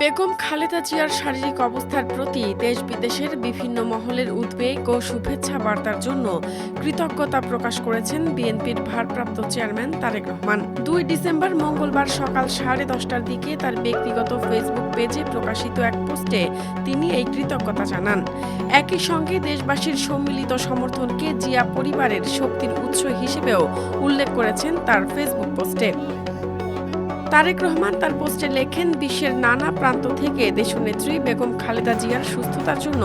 বেগম খালেদা জিয়ার শারীরিক অবস্থার প্রতি দেশ বিদেশের বিভিন্ন মহলের উদ্বেগ ও শুভেচ্ছা বার্তার জন্য কৃতজ্ঞতা প্রকাশ করেছেন বিএনপির ভারপ্রাপ্ত চেয়ারম্যান তারেক রহমান। দুই ডিসেম্বর মঙ্গলবার সকাল সাড়ে দশটার দিকে তার ব্যক্তিগত ফেসবুক পেজে প্রকাশিত এক পোস্টে তিনি এই কৃতজ্ঞতা জানান। একই সঙ্গে দেশবাসীর সম্মিলিত সমর্থনকে জিয়া পরিবারের শক্তির উৎস হিসেবেও উল্লেখ করেছেন তার ফেসবুক পোস্টে। তারেক রহমান তার পোস্টে লেখেন, বিশ্বের নানা প্রান্ত থেকে দেশনেত্রী বেগম খালেদা জিয়ার সুস্থতার জন্য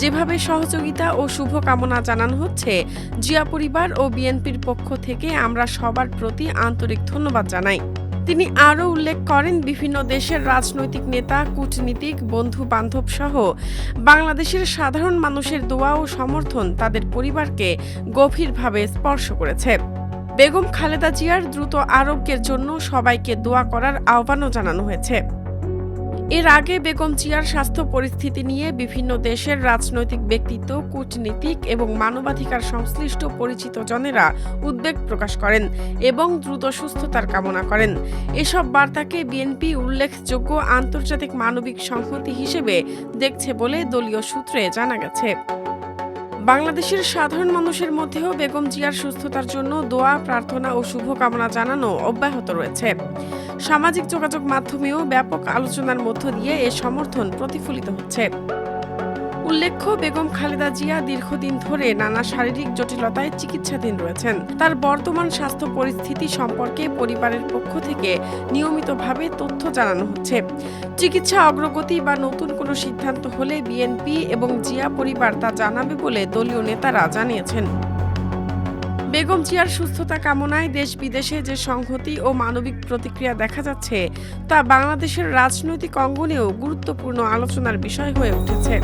যেভাবে সহযোগিতা ও শুভকামনা জানানো হচ্ছে, জিয়া পরিবার ও বিএনপির পক্ষ থেকে আমরা সবার প্রতি আন্তরিক ধন্যবাদ জানাই। তিনি আরও উল্লেখ করেন, বিভিন্ন দেশের রাজনৈতিক নেতা, কূটনীতিক বন্ধু বান্ধব সহ বাংলাদেশের সাধারণ মানুষের দোয়া ও সমর্থন তাদের পরিবারকে গভীরভাবে স্পর্শ করেছে। বেগম খালেদা জিয়ার দ্রুত আরোগ্যের জন্য সবাইকে দোয়া করার আহ্বানও জানানো হয়েছে। এর আগে বেগম জিয়ার স্বাস্থ্য পরিস্থিতি নিয়ে বিভিন্ন দেশের রাজনৈতিক ব্যক্তিত্ব, কূটনীতিক এবং মানবাধিকার সংশ্লিষ্ট পরিচিত জনেরা উদ্বেগ প্রকাশ করেন এবং দ্রুত সুস্থতার কামনা করেন। এসব বার্তাকে বিএনপি উল্লেখযোগ্য আন্তর্জাতিক মানবিক সংহতি হিসেবে দেখছে বলে দলীয় সূত্রে জানা গেছে। বাংলাদেশের সাধারণ মানুষের মধ্যেও বেগম জিয়ার সুস্থতার জন্য দোয়া, প্রার্থনা ও শুভকামনা জানানো অব্যাহত রয়েছে। সামাজিক যোগাযোগ মাধ্যমেও ব্যাপক আলোচনার মধ্য দিয়ে এ সমর্থন প্রতিফলিত হচ্ছে। উল্লেখ্য, বেগম খালেদা জিয়া দীর্ঘদিন ধরে নানা শারীরিক জটিলতায় চিকিৎসাধীন রয়েছেন। তার বর্তমান স্বাস্থ্য পরিস্থিতি সম্পর্কে পরিবারের পক্ষ থেকে নিয়মিতভাবে তথ্য জানানো হচ্ছে। চিকিৎসা অগ্রগতি বা নতুন কোনো সিদ্ধান্ত হলে বিএনপি এবং জিয়া পরিবার তা জানাবে বলে দলীয় নেতারা জানিয়েছেন। বেগম জিয়ার সুস্থতা কামনায় দেশ বিদেশে যে সংহতি ও মানবিক প্রতিক্রিয়া দেখা যাচ্ছে, তা বাংলাদেশের রাজনৈতিক অঙ্গনেও গুরুত্বপূর্ণ আলোচনার বিষয় হয়ে উঠেছে।